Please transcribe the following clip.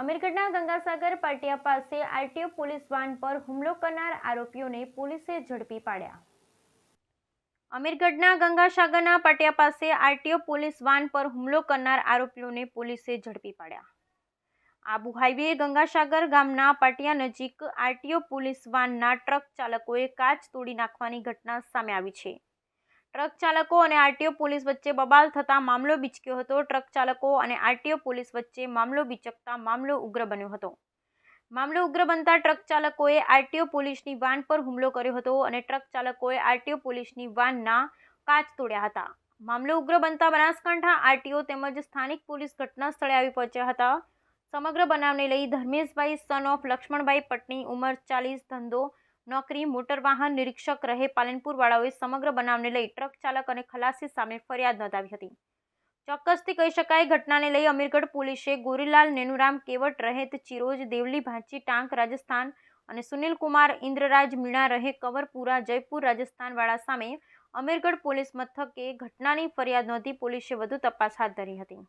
અમીરગઢના ગંગાસાગર પાટિયા પાસે RTO police van પર હુમલો કરનાર આરોપીઓને પોલીસે ઝડપી પાડ્યા. અમીરગઢના ગંગાસાગરના પાટિયા પાસે આરટીઓ પોલીસ વાન પર હુમલો કરનાર આરોપીઓને પોલીસે ઝડપી પાડ્યા. આબુ હાઈવે ગંગાસાગર ગામના પાટિયા નજીક આરટીઓ પોલીસ વાનના ટ્રક ચાલકોએ કાચ તોડી નાખવાની ઘટના સામે આવી છે. ટ્રક ચાલકો અને આરટીઓ પોલીસ વચ્ચે બબાલ થતા મામલો બીચક્યો હતો. ટ્રક ચાલકો અને આરટીઓ પોલીસ વચ્ચે મામલો બીચકતા મામલો ઉગ્ર બન્યો હતો. મામલો ઉગ્ર બનતા ટ્રક ચાલકોએ આરટીઓ પોલીસની વાન પર હુમલો કર્યો હતો અને ટ્રક ચાલકોએ આરટીઓ પોલીસની વાનના કાચ તોડ્યા હતા. મામલો ઉગ્ર બનતા બનાસકાંઠા આરટીઓ તેમજ સ્થાનિક પોલીસ ઘટના સ્થળે આવી પહોંચ્યા હતા. સમગ્ર બનાવને લઈ ધર્મેશભાઈ સન ઓફ લક્ષ્મણભાઈ પટની ઉંમર ચાલીસ, ધંધો નોકરી, મોટર વાહન, નિરીક્ષક રહે પાલનપુરવાળાઓએ સમગ્ર બનાવને લઈ ટ્રક ચાલક અને ખલાસી સામે ફરિયાદ નોંધાવી હતી. ચોક્કસથી કહી શકાય, ઘટનાને લઈ અમીરગઢ પોલીસે ગોરીલાલ નેનુરામ કેવટ રહેત, ચિરોજ દેવલી ભાંચી, ટાંક રાજસ્થાન અને સુનિલ કુમાર ઇન્દ્રરાજ મીણા રહે કવરપુરા, જયપુર રાજસ્થાનવાળા સામે અમીરગઢ પોલીસ મથકે ઘટનાની ફરિયાદ નોંધી પોલીસે વધુ તપાસ હાથ ધરી હતી.